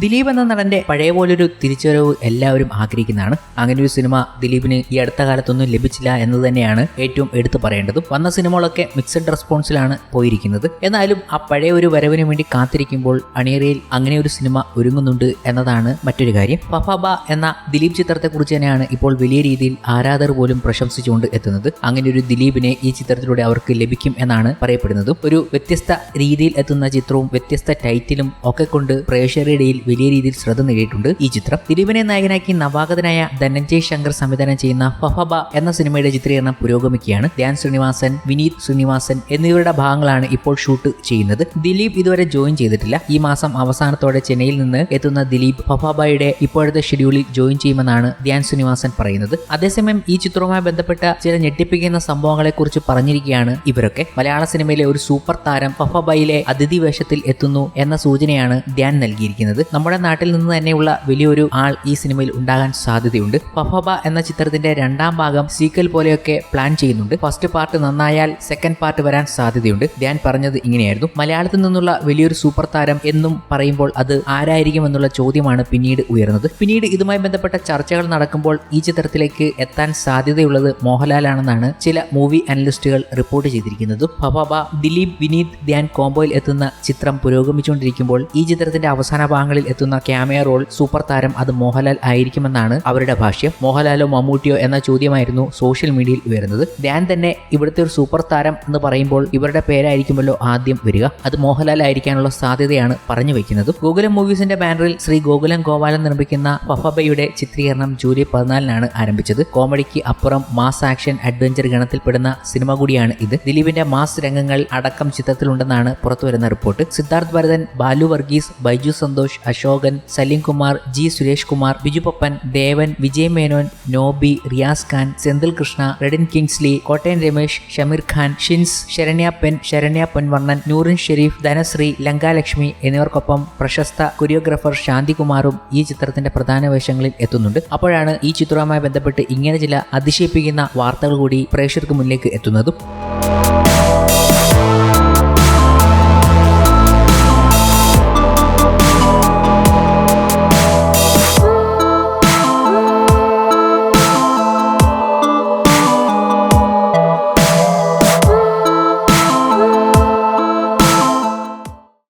ദിലീപ് എന്ന നടന്റെ പഴയ പോലൊരു തിരിച്ചുവരവ് എല്ലാവരും ആഗ്രഹിക്കുന്നതാണ്. അങ്ങനെ ഒരു സിനിമ ദിലീപിന് ഈ അടുത്ത കാലത്തൊന്നും ലഭിച്ചില്ല എന്ന് തന്നെയാണ് ഏറ്റവും എടുത്തു പറയേണ്ടതും. വന്ന സിനിമകളൊക്കെ മിക്സഡ് റെസ്പോൺസിലാണ് പോയിരിക്കുന്നത്. എന്നാലും ആ പഴയ ഒരു വരവിന് വേണ്ടി കാത്തിരിക്കുമ്പോൾ അണിയറയിൽ അങ്ങനെ ഒരു സിനിമ ഒരുങ്ങുന്നുണ്ട് എന്നതാണ് മറ്റൊരു കാര്യം. പഫാബ എന്ന ദിലീപ് ചിത്രത്തെക്കുറിച്ച് തന്നെയാണ് ഇപ്പോൾ വലിയ രീതിയിൽ ആരാധകർ പോലും പ്രശംസിച്ചുകൊണ്ട് എത്തുന്നത്. അങ്ങനെ ഒരു ദിലീപിനെ ഈ ചിത്രത്തിലൂടെ അവർക്ക് ലഭിക്കും എന്നാണ് പറയപ്പെടുന്നത്. ഒരു വ്യത്യസ്ത രീതിയിൽ എത്തുന്ന ചിത്രവും വ്യത്യസ്ത ടൈറ്റിലും ഒക്കെ കൊണ്ട് പ്രേക്ഷകരുടെ ഇടയിൽ വലിയ രീതിയിൽ ശ്രദ്ധ നേടിയിട്ടുണ്ട് ഈ ചിത്രം. ദിലീപിനെ നായകനാക്കി നവാഗതനായ ധനഞ്ജയ് ശങ്കർ സംവിധാനം ചെയ്യുന്ന ഫഫബ എന്ന സിനിമയുടെ ചിത്രീകരണം പുരോഗമിക്കുകയാണ്. ധ്യാൻ ശ്രീനിവാസൻ വിനീത് ശ്രീനിവാസൻ എന്നിവരുടെ ഭാഗങ്ങളാണ് ഇപ്പോൾ ഷൂട്ട് ചെയ്യുന്നത്. ദിലീപ് ഇതുവരെ ജോയിൻ ചെയ്തിട്ടില്ല. ഈ മാസം അവസാനത്തോടെ ചെന്നൈയിൽ നിന്ന് എത്തുന്ന ദിലീപ് ഫഫാബായുടെ ഇപ്പോഴത്തെ ഷെഡ്യൂളിൽ ജോയിൻ ചെയ്യുമെന്നാണ് ധ്യാൻ ശ്രീനിവാസൻ പറയുന്നത്. അതേസമയം ഈ ചിത്രവുമായി ബന്ധപ്പെട്ട ചില ഞെട്ടിപ്പിക്കുന്ന സംഭവങ്ങളെക്കുറിച്ച് പറഞ്ഞിരിക്കുകയാണ് ഇവരൊക്കെ. മലയാള സിനിമയിലെ ഒരു സൂപ്പർ താരം ഫഫബയിലെ അതിഥി വേഷത്തിൽ എത്തുന്നു എന്ന സൂചനയാണ് ധ്യാൻ നൽകിയിരിക്കുന്നത്. നമ്മുടെ നാട്ടിൽ നിന്ന് തന്നെയുള്ള വലിയൊരു ആൾ ഈ സിനിമയിൽ ഉണ്ടാകാൻ സാധ്യതയുണ്ട്. പഫബ എന്ന ചിത്രത്തിന്റെ രണ്ടാം ഭാഗം സീക്വൽ പോലെയൊക്കെ പ്ലാൻ ചെയ്യുന്നുണ്ട്. ഫസ്റ്റ് പാർട്ട് നന്നായാൽ സെക്കൻഡ് പാർട്ട് വരാൻ സാധ്യതയുണ്ട്. ഞാൻ പറഞ്ഞത് ഇങ്ങനെയായിരുന്നു. മലയാളത്തിൽ നിന്നുള്ള വലിയൊരു സൂപ്പർ താരം എന്നും പറയുമ്പോൾ അത് ആരായിരിക്കും എന്നുള്ള ചോദ്യമാണ് പിന്നീട് ഉയർന്നത്. പിന്നീട് ഇതുമായി ബന്ധപ്പെട്ട ചർച്ചകൾ നടക്കുമ്പോൾ ഈ ചിത്രത്തിലേക്ക് എത്താൻ സാധ്യതയുള്ളത് മോഹൻലാലാണെന്നാണ് ചില മൂവി അനലിസ്റ്റുകൾ റിപ്പോർട്ട് ചെയ്തിരിക്കുന്നത്. ഫഫബ ദിലീപ് വിനീത് ധ്യാൻ കോംബോയിൽ എത്തുന്ന ചിത്രം പുരോഗമിച്ചുകൊണ്ടിരിക്കുമ്പോൾ ഈ ചിത്രത്തിന്റെ അവസാന ഭാഗങ്ങളിൽ എത്തുന്ന ക്യാമിയ റോൾ സൂപ്പർ താരം അത് മോഹൻലാൽ ആയിരിക്കുമെന്നാണ് അവരുടെ ഭാഷ്യം. മോഹൻലാലോ മമ്മൂട്ടിയോ എന്ന ചോദ്യമായിരുന്നു സോഷ്യൽ മീഡിയയിൽ ഉയരുന്നത്. ധ്യാൻ തന്നെ ഇവിടുത്തെ ഒരു സൂപ്പർ താരം എന്ന് പറയുമ്പോൾ ഇവരുടെ പേരായിരിക്കുമല്ലോ ആദ്യം വരിക. അത് മോഹൻലാൽ ആയിരിക്കാനുള്ള സാധ്യതയാണ് പറഞ്ഞു വെക്കുന്നത്. ഗോകുലം മൂവീസിന്റെ ബാനറിൽ ശ്രീ ഗോകുലം ഗോപാലൻ നിർമ്മിക്കുന്ന ഫഫബയുടെ ചിത്രീകരണം ജൂലൈ പതിനാലിനാണ് ആരംഭിച്ചത്. കോമഡിക്ക് അപ്പുറം മാസ് ആക്ഷൻ അഡ്വഞ്ചർ ഗണത്തിൽപ്പെടുന്ന സിനിമ കൂടിയാണ് ഇത്. ദിലീപിന്റെ മാസ് രംഗങ്ങൾ അടക്കം ചിത്രത്തിലുണ്ടെന്നാണ് പുറത്തുവരുന്ന report. Siddharth Bharathan Balu Varghese Baiju Santhosh Ashokan Saleem Kumar G Suresh Kumar Biju Pappan Devan Vijay Menon Noby Riyas Khan Senthil Krishna Redin Kingsley Kottayam Ramesh Shameer Khan Shins Saranya pen Saranya Ponvarnan Noorin Shereef Dhanashree Lankalakshmi എന്നിവർക്കൊപ്പം പ്രശസ്ത choreographer ശാന്തികുമാറും ഈ ചിത്രത്തിന്റെ പ്രധാന വേഷങ്ങളിൽ എത്തുന്നുണ്ട്. അപ്പോഴാണ് ഈ ചിത്രവുമായി ബന്ധപ്പെട്ട് ഇങ്ങനെ ചില അതിശയിപ്പിക്കുന്ന വാർത്തകൾ കൂടി പ്രേക്ഷകർക്ക് മുന്നിലേക്ക് എത്തുന്നതും.